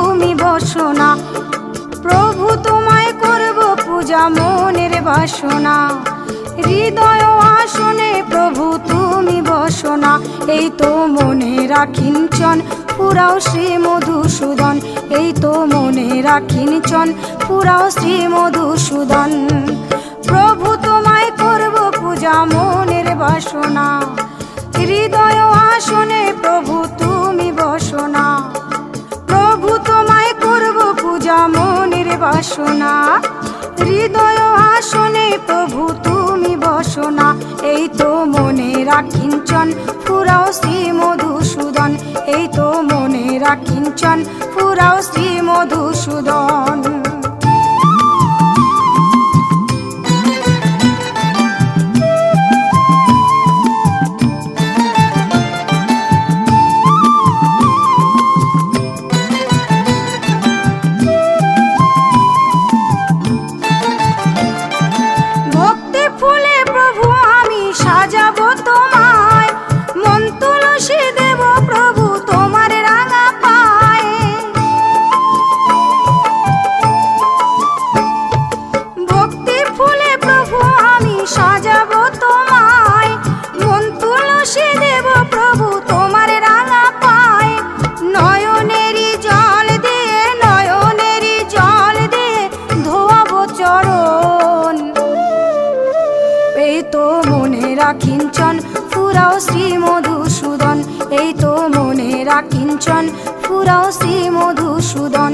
তুমি বসনা। প্রভু তোমায় করব পূজা মনের বাসনা। হৃদয় আসনে প্রভু তুমি বসনা। এই তো মনে রাখিনচন পুরাও শ্রী মধুসূদন। এই তো মনে রাখিনচন পুরাও শ্রী মধুসূদন। প্রভু তোমায় করব পূজা মনের বাসনা। হৃদয় আসনে প্রভু তুমি বাসনা। হৃদয় আসনে প্রভু, তুমি বসনা। এই তো মনে রাখিঞ্চন পুরাও শ্রী মধুসূদন। এই তো মনে রাখিঞ্চন পুরাও শ্রী মধুসূদন। শ্রী মধুসূদন এই তো মনে রাখিনচন ফুরাও শ্রী মধুসূদন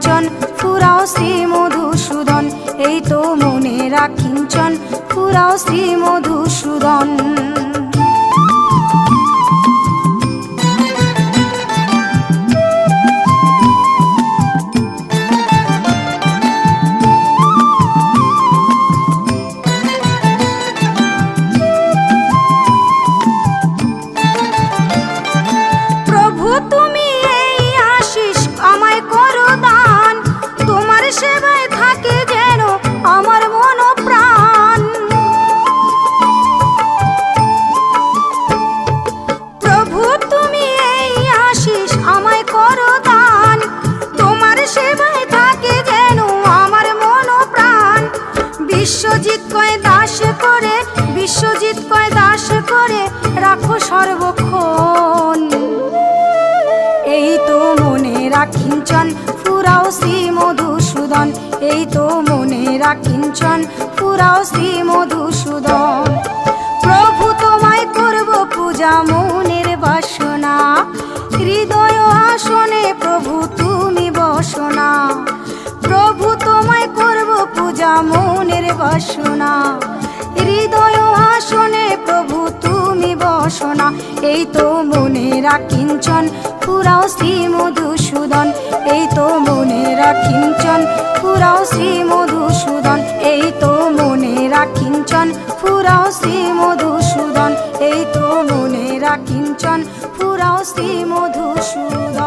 রাখিনচন ফুরাও শ্রী মধুসূদন এই তো মনে রাখিঞ্চন ফুরাও শ্রী মধুসূদন। বিশ্বজিৎ কয়, দাস করে রাখো সর্বক্ষণ। এই তো মনে রাখিনচন ফুরাও শ্রী মধুসূদন। এই তো মনে রাখিনচন ফুরাও শ্রী মধুসূদন। প্রভু তোমায় করব পূজা মনের বাসনা। হৃদয় আসনে প্রভু তুমি বসনা। প্রভু তোমায় করব পূজা মনের বাসনা। হৃদয় আসনে প্রভু, তুমি বসনা। এই তো মনে রাখিনচন পুরাও শ্রী মধুসূদন। এই তো মনে রাখিনচন পুরাও শ্রী মধুসূদন। এই তো মনে রাখিনচন পুরাও শ্রী মধুসূদন। এই তো মনে রাখিনচন পুরাও শ্রী মধুসূদন।